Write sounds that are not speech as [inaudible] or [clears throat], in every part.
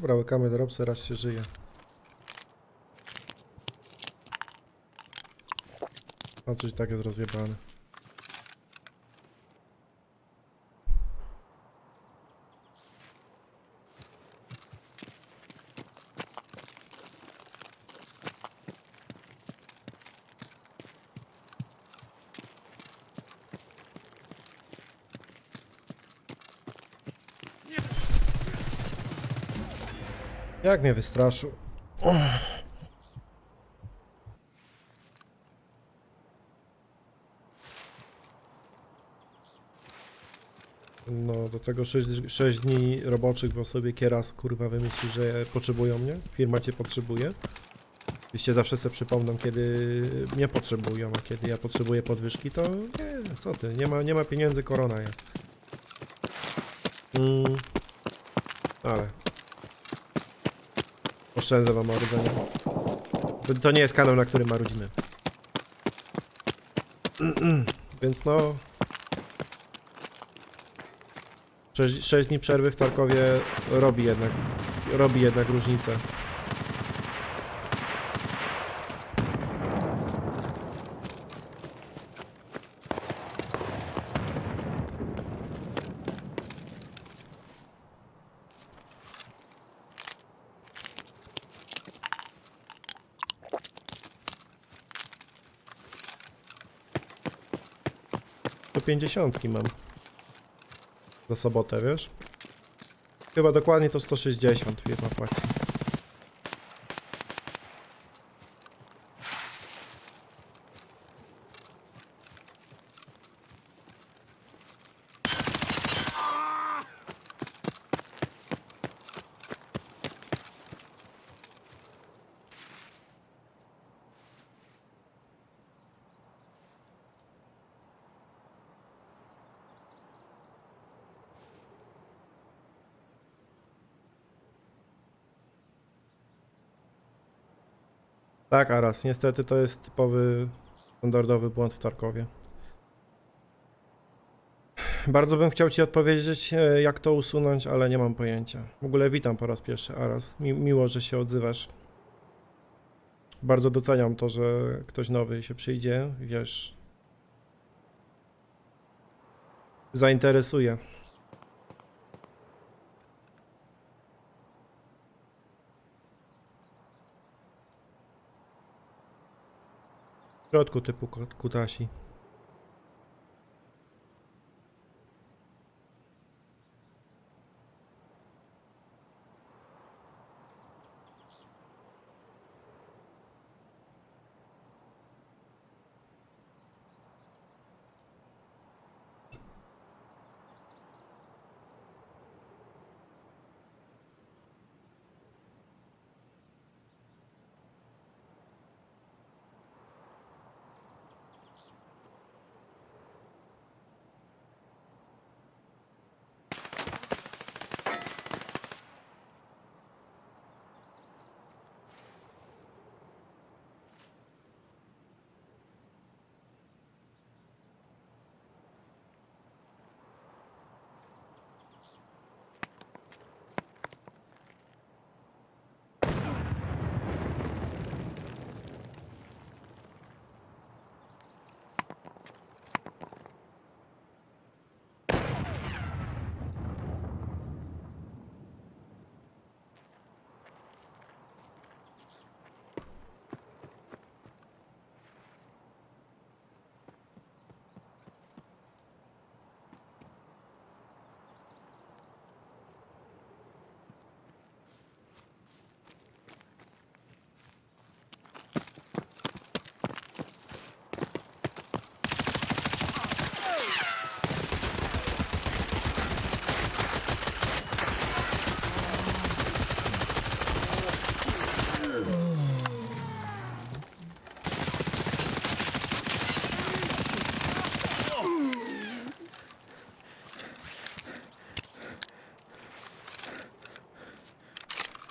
Dobra, łykamy dropsy, raz się żyje. A coś tak jest rozjebane. Jak mnie wystraszył? No, do tego 6, 6 dni roboczych, bo sobie kieras kurwa wymyśli, że potrzebują mnie. Firma cię potrzebuje. Oczywiście zawsze sobie przypomną, kiedy mnie potrzebują, a kiedy ja potrzebuję podwyżki, to nie, co ty, nie ma, nie ma pieniędzy, korona jest. Mm, ale Oszczędzę wam marudzenia. To, to nie jest kanał, na którym marudzimy. [clears throat] Więc no... 6, 6 dni przerwy w Tarkowie robi jednak, robi jednak różnicę. To 50 mam. Za sobotę, wiesz? Chyba dokładnie to 160 firma płaci. Tak, Aras, niestety to jest typowy, standardowy błąd w Tarkowie. Bardzo bym chciał Ci odpowiedzieć, e, jak to usunąć, ale nie mam pojęcia. W ogóle witam po raz pierwszy, Aras. Mi miło, że się odzywasz. Bardzo doceniam to, że ktoś nowy się przyjdzie, wiesz. Zainteresuje. W środku typu kutasi.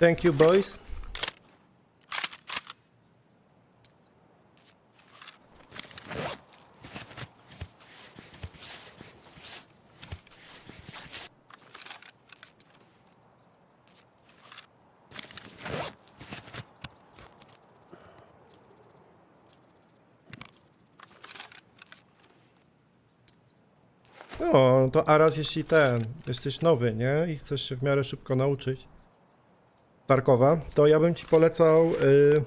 Thank you, boys. No, to Aras, jeśli ten, jesteś nowy, nie? I chcesz się w miarę szybko nauczyć. Tarkowa, to ja bym ci polecał y,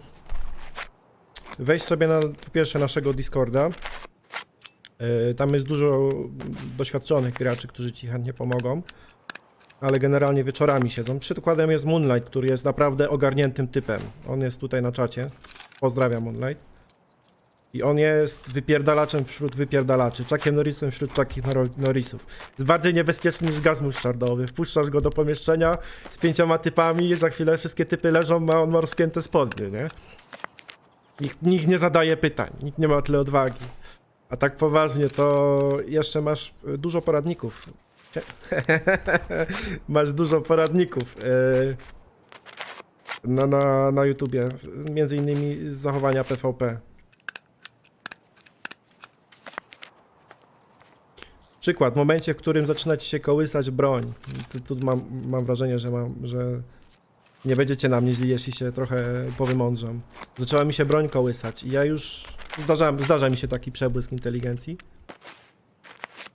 wejść sobie na pierwsze naszego Discorda. Y, tam jest dużo doświadczonych graczy, którzy ci chętnie pomogą. Ale generalnie wieczorami siedzą. Przykładem jest Moonlight, który jest naprawdę ogarniętym typem. On jest tutaj na czacie. Pozdrawiam Moonlight. I on jest wypierdalaczem wśród wypierdalaczy, Chuckiem Norrisem wśród Chuckich Nor- Norrisów. Jest bardziej niebezpieczny niż gaz musztardowy. Wpuszczasz go do pomieszczenia z pięcioma typami za chwilę wszystkie typy leżą, ma on ma rozpięte spodnie, nie? Nikt, nikt nie zadaje pytań, nikt nie ma tyle odwagi. A tak poważnie, to jeszcze masz y, dużo poradników. [laughs] masz dużo poradników y, na, na, na YouTubie, między innymi z zachowania PvP. Przykład, w momencie, w którym zaczyna ci się kołysać broń, tu, tu mam, mam wrażenie, że, mam, że nie będziecie na mnie źli, jeśli się trochę powymądrzam. Zaczęła mi się broń kołysać i ja już, zdarza, zdarza mi się taki przebłysk inteligencji.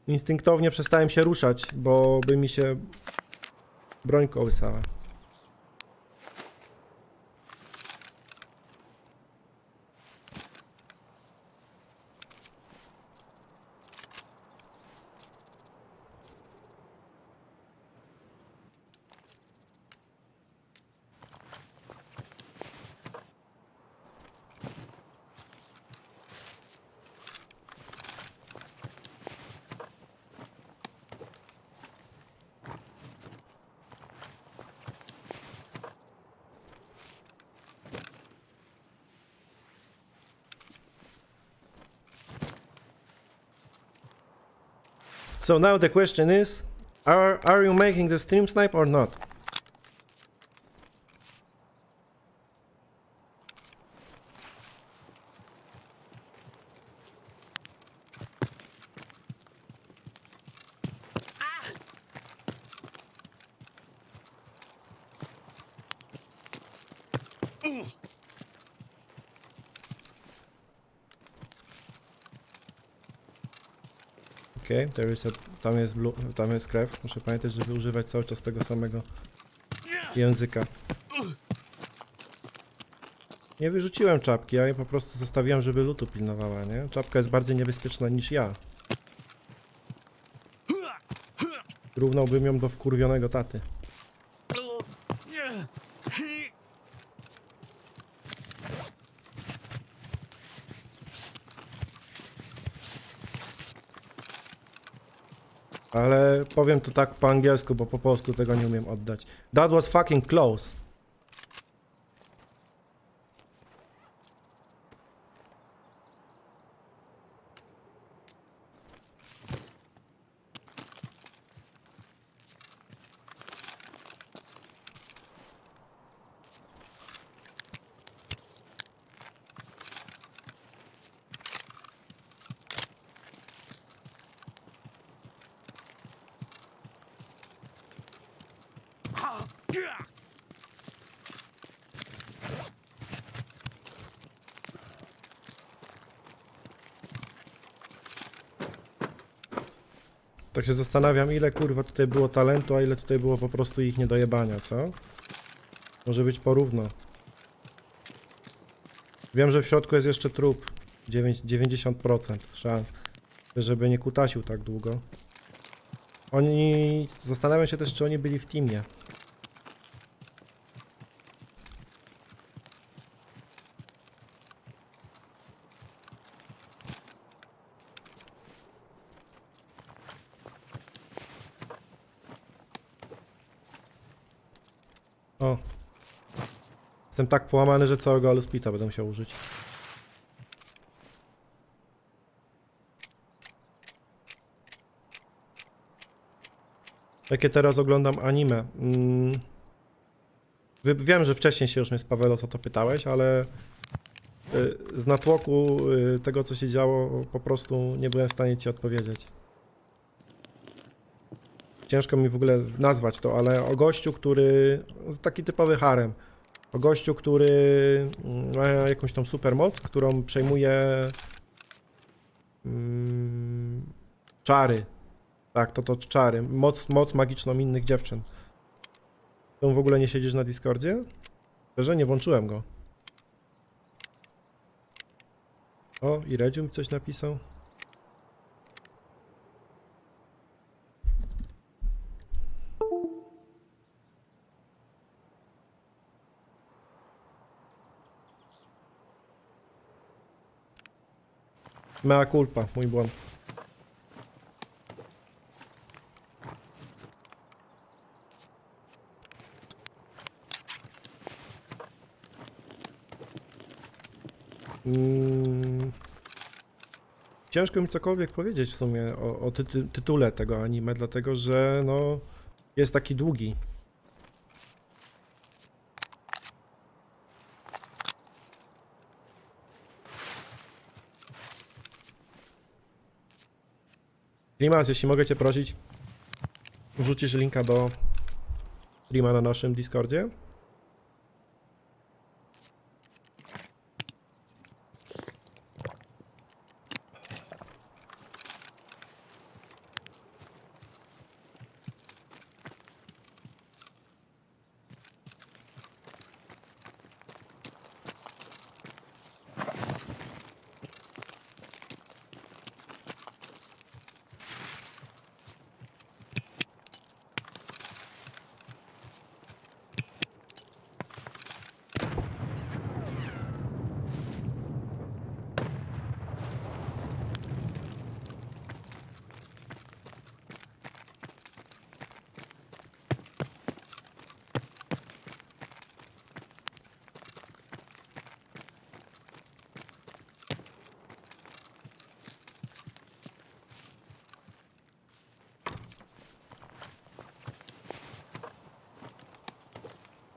Instynktownie przestałem się ruszać, bo by mi się broń kołysała. So now the question is, are, are you making the stream snipe or not? Ah! Okej, a, tam jest tam jest krew. Muszę pamiętać, żeby używać cały czas tego samego języka. Nie wyrzuciłem czapki, ja je po prostu zostawiłem, żeby lutu pilnowała, nie? Czapka jest bardziej niebezpieczna niż ja. Równałbym ją do wkurwionego taty. Ale powiem to tak po angielsku, bo po polsku tego nie umiem oddać. That was fucking close. Tak się zastanawiam, ile kurwa tutaj było talentu, a ile tutaj było po prostu ich niedojebania, co? Może być porówno. Wiem, że w środku jest jeszcze trup. 9, 90% szans, żeby nie kutasił tak długo. Oni... Zastanawiam się też, czy oni byli w teamie. O. Jestem tak połamany, że całego aluspita będę musiał użyć. Jakie teraz oglądam anime? Mm. Wiem, że wcześniej się już mnie z Pawelos o to pytałeś, ale y, z natłoku y, tego, co się działo, po prostu nie byłem w stanie ci odpowiedzieć. Ciężko mi w ogóle nazwać to, ale o gościu, który. Taki typowy harem. O gościu, który mm, ma jakąś tą supermoc, którą przejmuje. Mm, czary. Tak, to to czary. Moc, moc magiczną innych dziewczyn. To w ogóle nie siedzisz na Discordzie? Szczerze, nie włączyłem go. O, i Redziu mi coś napisał. Mea culpa, mój błąd. Mm. Ciężko mi cokolwiek powiedzieć w sumie o, o tytu tytule tego anime, dlatego że no jest taki długi. Klimas, jeśli mogę cię prosić, wrzucisz linka do streama na naszym Discordzie?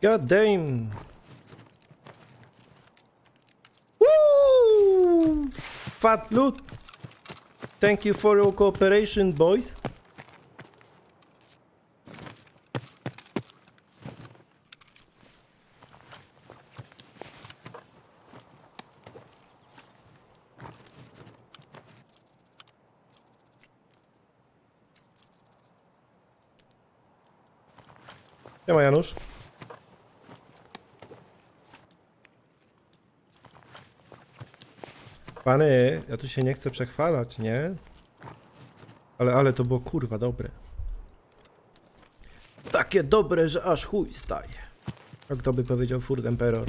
God damn. Woo! Fat loot. Thank you for your cooperation, boys. Siema Janusz. Pany, ja tu się nie chcę przechwalać, nie? Ale, ale to było kurwa dobre. Takie dobre, że aż chuj staje. Jak to by powiedział Furt Emperor.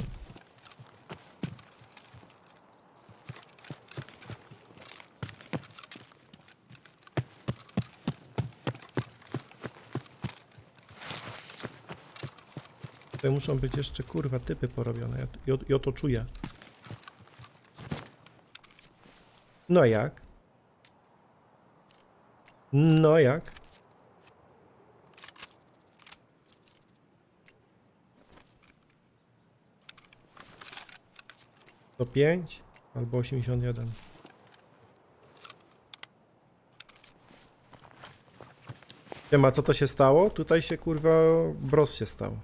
Tutaj muszą być jeszcze kurwa typy porobione. Ja, I o to czuję. No jak? No jak? To 5 albo 81. Siema, co to się stało? Tutaj się kurwa bros się stał.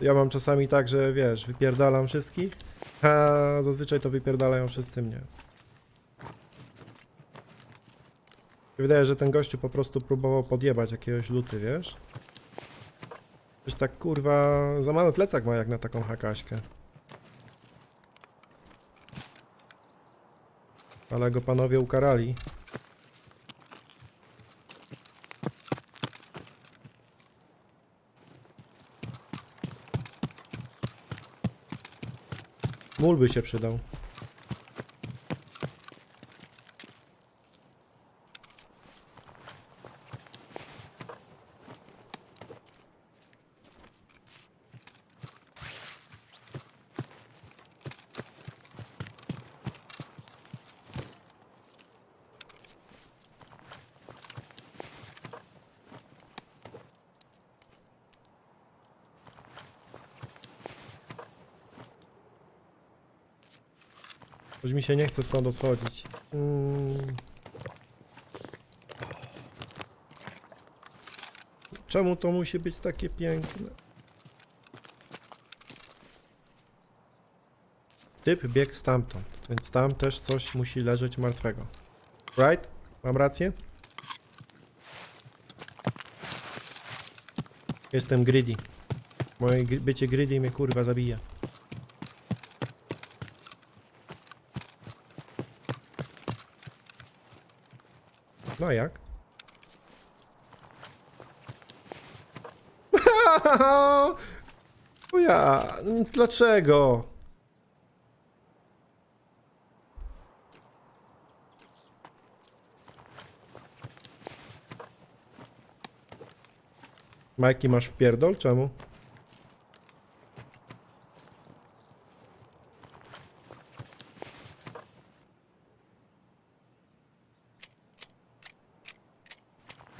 Ja mam czasami tak, że wiesz, wypierdalam wszystkich, a zazwyczaj to wypierdalają wszyscy mnie. Mi się Wydaje, że ten gościu po prostu próbował podjebać jakiegoś luty, wiesz? Coś tak kurwa za mały plecak ma jak na taką hakaśkę. Ale go panowie ukarali. Mól by się przydał. mi się nie chce stąd odchodzić. Mm. Czemu to musi być takie piękne? Typ biegł stamtąd, więc tam też coś musi leżeć martwego. Right? Mam rację? Jestem greedy. Moje bycie greedy mnie kurwa zabija. No jak? [laughs] O ja, dlaczego? Majki masz w pierdol? Czemu?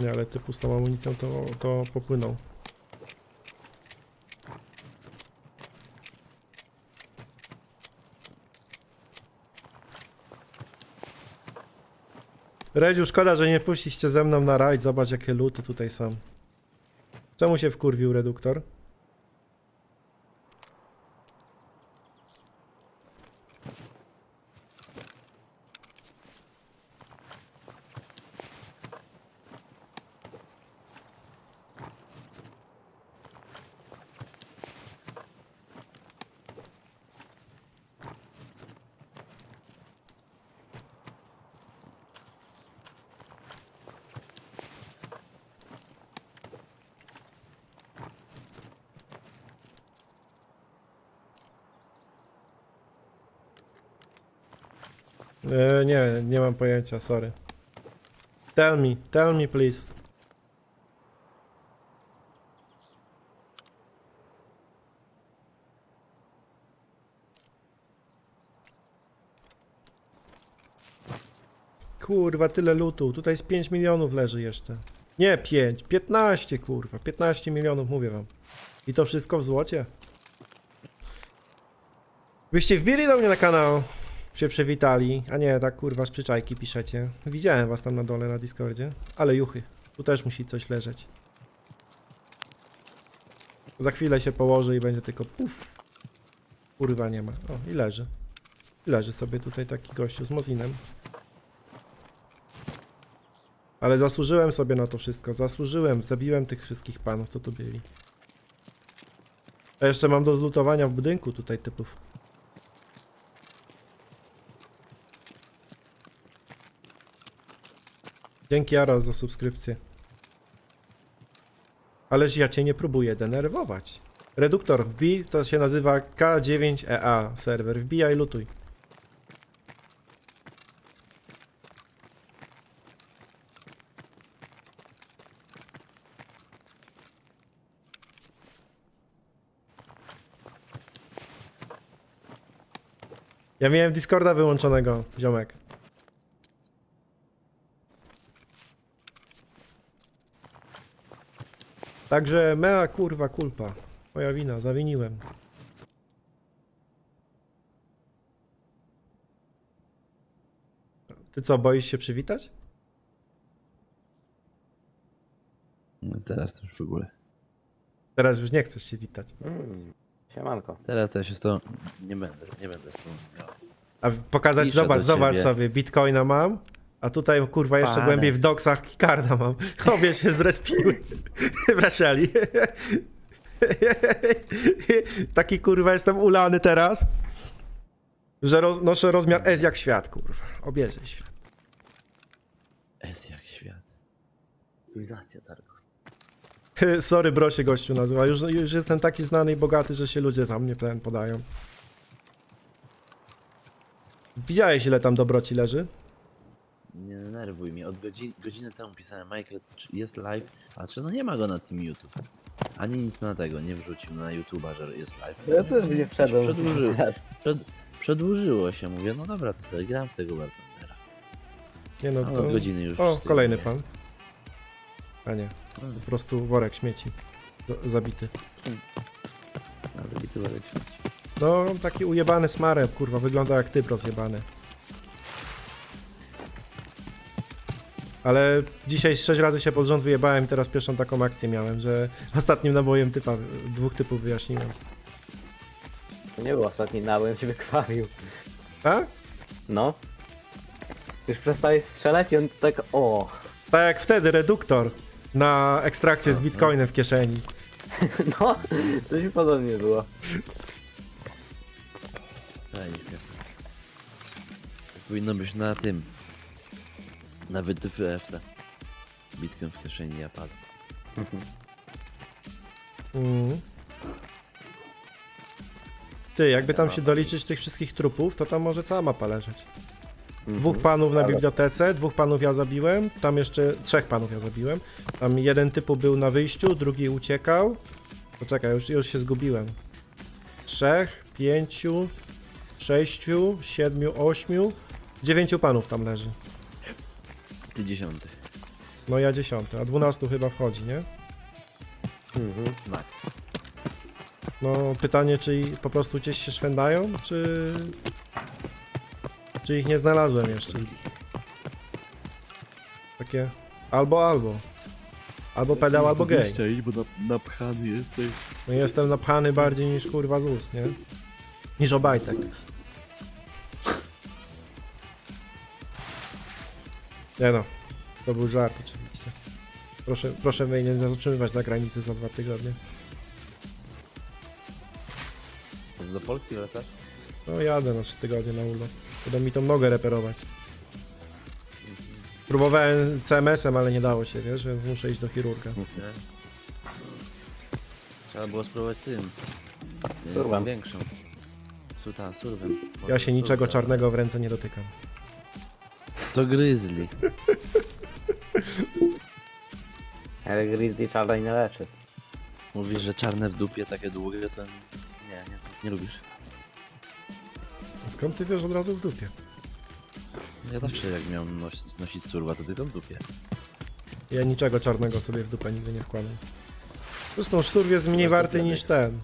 Nie, ale typu z tą amunicją to, to popłynął. Redziu, szkoda, że nie puściście ze mną na rajd. Zobacz, jakie luty tutaj są. Czemu się wkurwił reduktor? E, nie, nie mam pojęcia, sorry. Tell me, tell me please. Kurwa, tyle lutu. Tutaj z 5 milionów leży jeszcze. Nie 5, 15 kurwa. 15 milionów mówię wam. I to wszystko w złocie. Byście wbili do mnie na kanał, się przywitali, a nie tak kurwa z przyczajki piszecie. Widziałem was tam na dole na Discordzie, ale juchy, tu też musi coś leżeć. Za chwilę się położy i będzie tylko puf. Kurwa nie ma. O, i leży. I leży sobie tutaj taki gościu z Mozinem. Ale zasłużyłem sobie na to wszystko, zasłużyłem, zabiłem tych wszystkich panów, co tu byli. A jeszcze mam do zlutowania w budynku tutaj typów. Dzięki Aras za subskrypcję. Ależ ja cię nie próbuję denerwować. Reduktor wbij, to się nazywa K9EA serwer. Wbijaj, lutuj. Ja miałem Discorda wyłączonego, ziomek. Także mea kurwa kulpa. Moja wina, zawiniłem. Ty co, boisz się przywitać? No teraz to już w ogóle. Teraz już nie chcesz się witać. Mm, siemanko. Teraz to ja się z tą nie będę, nie będę z tą miał. A pokazać, Piszę zobacz, zobacz ciebie. sobie, bitcoina mam, a tutaj kurwa jeszcze Panem. głębiej w doksach kikarda mam. Obie się zrespiły. Wreszali. Taki kurwa jestem ulany teraz, że roz, noszę rozmiar S jak świat, kurwa. Obierzej świat. S jak świat. Aktualizacja targu. Sorry, bro się gościu nazywa. Już, już jestem taki znany i bogaty, że się ludzie za mnie ten podają. Widziałeś ile tam dobroci leży? Nie denerwuj mnie. Od godzin, godziny temu pisałem Michael, czy jest live, a czy no nie ma go na tym YouTube. Ani nic na tego, nie wrzucił na YouTube'a, że jest live. Ja też nie wszedłem. Przedłużył. Przed, przedłużyło się, mówię, no dobra, to sobie gram w tego Bartendera. Nie no, A to... od godziny już. O, kolejny pan. A nie, No, po prostu worek śmieci. Z zabity. A zabity worek śmieci. No, taki ujebany smarek, kurwa, wygląda jak typ rozjebany. Ale dzisiaj sześć razy się pod rząd wyjebałem i teraz pierwszą taką akcję miałem, że ostatnim nabojem typa, dwóch typów wyjaśniłem. To nie był ostatni nabój, on się wykrwawił. Tak? No. Już przestałeś strzelać i on tak o. Tak jak wtedy reduktor na ekstrakcie z bitcoinem w kieszeni. [laughs] No, coś podobnie było. Cześć. Powinno być na tym. Na WTF te. Bitcoin w kieszeni ja padł. Mm. Ty, jakby tam się doliczyć tych wszystkich trupów, to tam może cała mapa leżeć. Dwóch panów na bibliotece, dwóch panów ja zabiłem, tam jeszcze trzech panów ja zabiłem. Tam jeden typu był na wyjściu, drugi uciekał. Poczekaj, już, już się zgubiłem. Trzech, pięciu, sześciu, siedmiu, ośmiu, dziewięciu panów tam leży. Ty dziesiąty. No ja dziesiąty, a dwunastu chyba wchodzi, nie? Mhm. Max. No pytanie, czy i po prostu gdzieś się szwędają, czy... Czy ich nie znalazłem jeszcze? Takie albo albo. Albo pedał, albo gej. Idź, bo na, napchany jesteś. No jestem napchany bardziej niż kurwa z ust, nie? Niż obajtek. Nie no, to był żart oczywiście. Proszę, proszę mnie nie zatrzymywać na granicy za dwa tygodnie. Do Polski latasz? No jadę na trzy tygodnie na urlop. Będą mi tą nogę reperować. Próbowałem CMS-em, ale nie dało się, wiesz, więc muszę iść do chirurga. Nie? Trzeba było spróbować tym. y, Surwem. Większą. Suta, surwem. Ja się niczego czarnego w ręce nie dotykam. To gryzli. Ale Grizzly czarnej nie leczy. Mówisz, że czarne w dupie takie długie, to nie, nie, nie lubisz. Skąd ty wiesz od razu w dupie? Ja zawsze jak miałem nosić, nosić surwa, to tylko w dupie. Ja niczego czarnego sobie w dupę nigdy nie wkładam. Zresztą szturw jest mniej to warty Ledex. niż ten.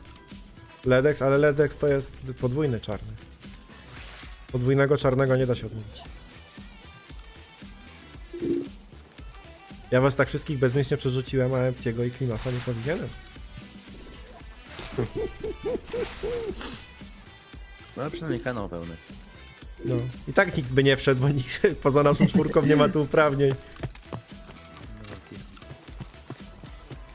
Ledex, ale Ledex to jest podwójny czarny. Podwójnego czarnego nie da się odmówić. Ja was tak wszystkich bezmyślnie przerzuciłem, a Emptiego i Klimasa nie powinienem. No ale przynajmniej kanał pełny. No. I tak nikt by nie wszedł, bo nikt [laughs] poza naszą czwórką nie ma tu uprawnień.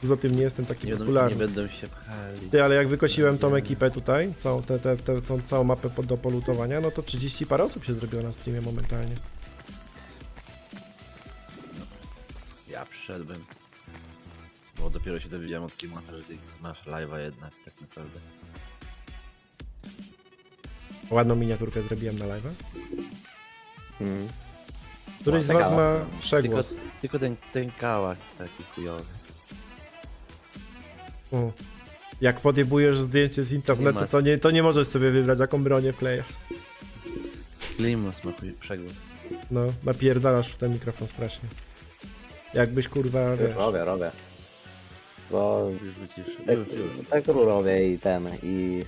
Poza tym nie jestem taki Nie będą, nie popularny. będą się pchali. Ty, ale jak wykosiłem tą ekipę tutaj, całą, te, te, te, tą całą mapę pod, do polutowania, no to 30 parę osób się zrobiło na streamie momentalnie. Przyszedłem. Bo dopiero się dowiedziałem od Kimasa, że ty masz live'a jednak, tak naprawdę. Ładną miniaturkę zrobiłem na live. Mhm. Któryś z No, was ciekawe. ma Tylko, przegłos. tylko ten, ten kałak taki chujowy. U. Jak podjebujesz zdjęcie z internetu, to nie, to nie możesz sobie wybrać, jaką bronię wklejasz. Klimus ma chuj- przegłos. No, napierdalasz w ten mikrofon strasznie. Jakbyś kurwa, Już wiesz... robię, robię. Bo Już wycisz. tak, Już, już. tak robię i ten, i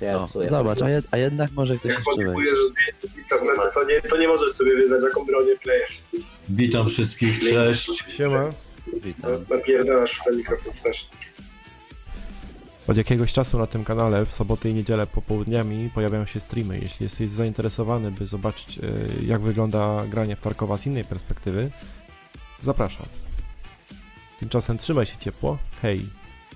ja O, psuję. zobacz, a, jed, a jednak może ktoś jeszcze wejść. zdjęcie z internetu, to nie, to nie możesz sobie wybrać, jaką bronię wklejasz. Witam wszystkich, cześć. Siema. Witam. Napierdalasz w ten mikrofon strasznie. Od jakiegoś czasu na tym kanale w soboty i niedzielę popołudniami pojawiają się streamy. Jeśli jesteś zainteresowany, by zobaczyć e, jak wygląda granie w Tarkowa z innej perspektywy, zapraszam. Tymczasem trzymaj się ciepło. Hej.